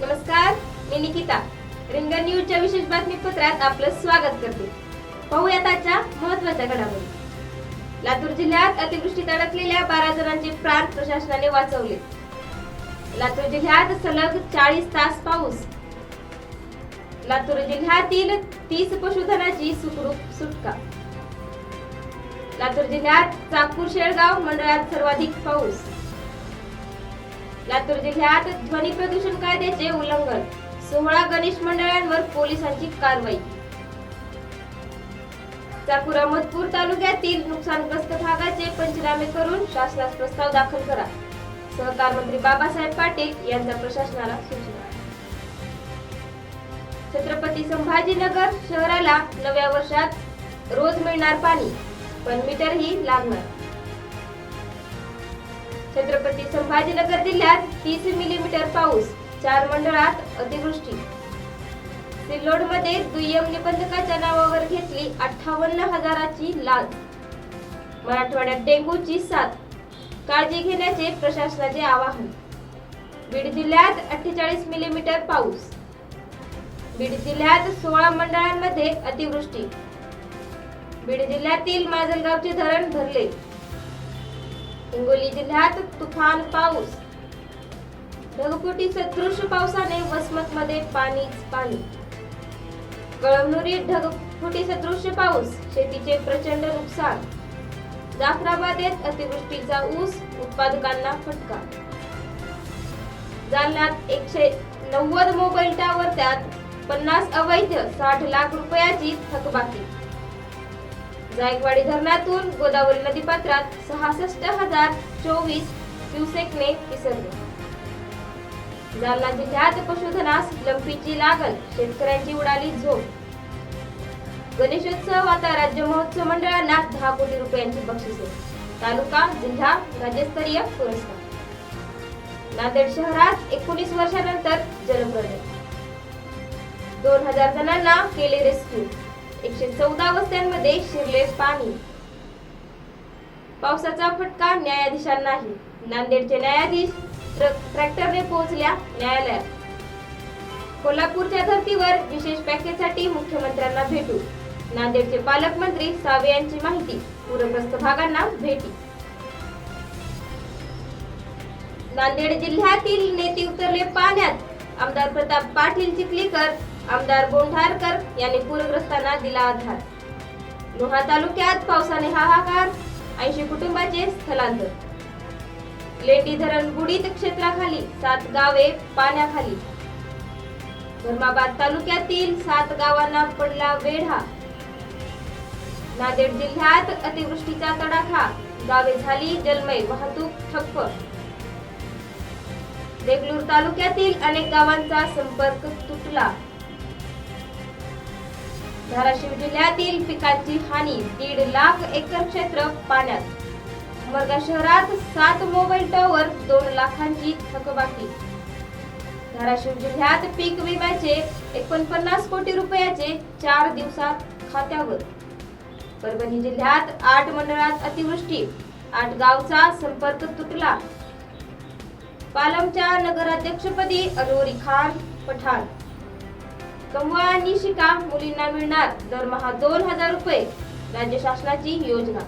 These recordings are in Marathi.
नमस्कार मी निकिता. रिंगण न्यूजच्या विशेष बातमीपत्रात आपलं स्वागत करते. पाहूयात आजच्या महत्त्वाच्या घडामोडी. लातूर जिल्ह्यात अतिवृष्टीत अडकलेल्या बारा जणांचे प्राण प्रशासनाने वाचवले. लातूर जिल्ह्यात सलग चाळीस तास पाऊस. लातूर जिल्ह्यातील तीस पशुधनाची सुखरूप सुटका. लातूर जिल्ह्यात चाकूर शेळगाव मंडळात सर्वाधिक पाऊस. लातूर जिल्ह्यात ध्वनी प्रदूषण कायद्याचे उल्लंघन. सोहळा गणेश मंडळांवर पोलिसांची कारवाई. चाकूर अहमदपूर तालुक्यातील नुकसानग्रस्त भागाचे पंचनामे करून शासनास प्रस्ताव दाखल करा. सहकार मंत्री बाबासाहेब पाटील यांचा प्रशासनाला सूचना. छत्रपती संभाजीनगर शहराला नव्या वर्षात रोज मिळणार पाणी पण मीटरही लागणार. छत्रपती संभाजीनगर जिल्ह्यात तीस मिलीमीटर पाऊस चार मंडळात अतिवृष्टी. सिल्लोडमध्ये दुय्यम निबंधकाच्या नावावर घेतली अठ्ठावन्न हजाराची लाच मराठवाड्यात डेंग्यूची साथ. काळजी घेण्याचे प्रशासनाचे आवाहन. बीड जिल्ह्यात अठ्ठेचाळीस मिलीमीटर पाऊस. बीड जिल्ह्यात सोळा मंडळांमध्ये अतिवृष्टी. बीड जिल्ह्यातील माजलगावचे धरण भरले. हिंगोली जिल्ह्यात तुफान पाऊस. ढगफुटी सदृश पावसाने वसमत मध्ये पाणीच पाणी. कळमनुरी ढगफुटी सदृश पाऊस शेतीचे प्रचंड नुकसान. जाफराबादेत अतिवृष्टीचा ऊस उत्पादकांना फटका. जालन्यात एकशे नव्वद मोबाईल टावर त्यात पन्नास अवैध साठ लाख रुपयाची थकबाकी. जायकवाडी धरणातून गोदावरी नदीपात्रात सहासष्ट हजार चोवीस क्युसेकने विसरले. जालना जिल्ह्यात पशुधनास लंपीची लागण शेतकऱ्यांची उडाली झोप. गणेशोत्सव आता राज्य महोत्सव मंडळांना दहा कोटी रुपयांची बक्षिसे. तालुका जिल्हा राज्यस्तरीय पुरस्कार. नांदेड शहरात एकोणीस वर्षानंतर जलप्रलय. दोन हजार जणांना केले रेस्क्यू एकशे चौदा वस्त्यांमध्ये शिरले पाणी. पावसाचा फटका न्यायाधीशांनाही नांदेडचे न्यायाधीश ट्रॅक्टरने पोहोचल्या न्यायालयात. कोल्हापूरच्या धर्तीवर विशेष पॅकेजसाठी मुख्यमंत्र्यांना भेटू. नांदेडचे पालकमंत्री सावे यांची माहिती. पूरग्रस्त भागांना भेटी. नांदेड जिल्ह्यातील नेते उतरले पाण्यात. आमदार प्रताप पाटील चिखलीकर आमदार बोंढारकर यांनी पूरग्रस्तांना दिला आधार. लोहा तालुक्यात पावसाने हाहाकार ऐंशी कुटुंबाचे स्थलांतर. लेंडी धरण बुडीत क्षेत्राखाली सात गावे पाण्याखाली. धर्माबाद तालुक्यातील सात गावांना पडला वेढा. नांदेड जिल्ह्यात अतिवृष्टीचा तडाखा गावे झाली जलमय वाहतूक ठप्प. देगलूर तालुक्यातील अनेक गावांचा संपर्क तुटला. धाराशिव जिल्ह्यातील पिकांची हानी दीड लाख एकर क्षेत्र पाण्यात. उमरगा शहरात सात मोबाईल टॉवर दोन लाखांची थकबाकी. धाराशिव जिल्ह्यात पीक विम्याचे एकोणपन्नास कोटी रुपयाचे चार दिवसात खात्यावर. परभणी जिल्ह्यात आठ मंडळात अतिवृष्टी आठ गावचा संपर्क तुटला. पालमच्या नगराध्यक्षपदी अलोरी खान पठाण. कमवा आणि शिका मुलींना मिळणार दरमहा दोन हजार रुपये राज्य शासनाची योजना.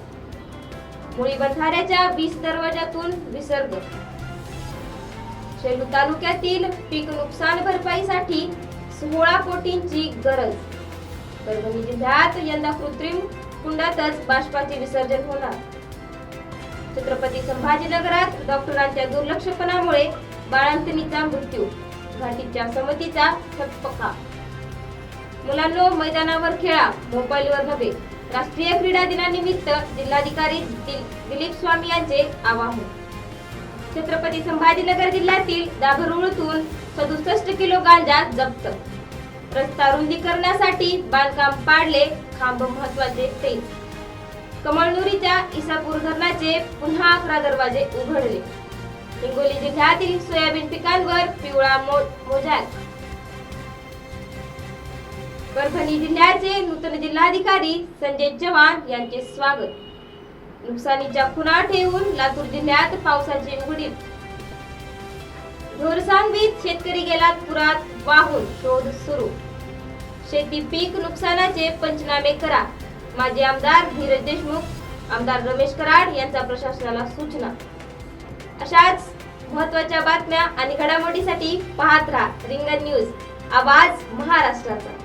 मुळी बंधाऱ्याच्या वीस दरवाजातून विसर्ग. सेलू तालुक्यातील पीक नुकसान भरपाईसाठी सोळा कोटींची गरज. परभणी जिल्ह्यात यंदा कृत्रिम कुंडातच बाष्पाचे विसर्जन होणार. छत्रपती संभाजीनगरात डॉक्टरांच्या दुर्लक्षपणामुळे बाळंतणीचा मृत्यू घाटीच्या समितीचा ठप्पका मुलांनो मैदानावर खेळा मोबाईलवर नव्हे. राष्ट्रीय क्रीडा दिनानिमित्त जिल्हाधिकारी दिलीप स्वामी यांचे आवाहन. छत्रपती संभाजीनगर जिल्ह्यातील दाभरुळतून सदुसष्ट किलो गांजा जप्त. रस्ता रुंदीकरणासाठी बांधकाम पाडले खांब महत्त्वाचे तेल कमळनुरीच्या इसापूर धरणाचे पुन्हा अकरा दरवाजे उघडले. हिंगोली जिल्ह्यातील सोयाबीन पिकांवर पिवळा मो- मोजाक परभणी जिल्ह्याचे नूतन जिल्हाधिकारी संजय चव्हाण यांचे स्वागत. नुकसानीच्या खुणा ठेवून लातूर जिल्ह्यात पावसाचे उघडीप घोरसांगवीत शेतकरी गेला पुरात वाहून शोध सुरू. शेती पीक नुकसानाचे पंचनामे करा. माजी आमदार धीरज देशमुख आमदार रमेश कराड यांचा प्रशासनाला सूचना. अशाच महत्त्वाच्या बातम्या आणि घडामोडीसाठी पाहत राहा रिंगण न्यूज. आवाज महाराष्ट्राचा.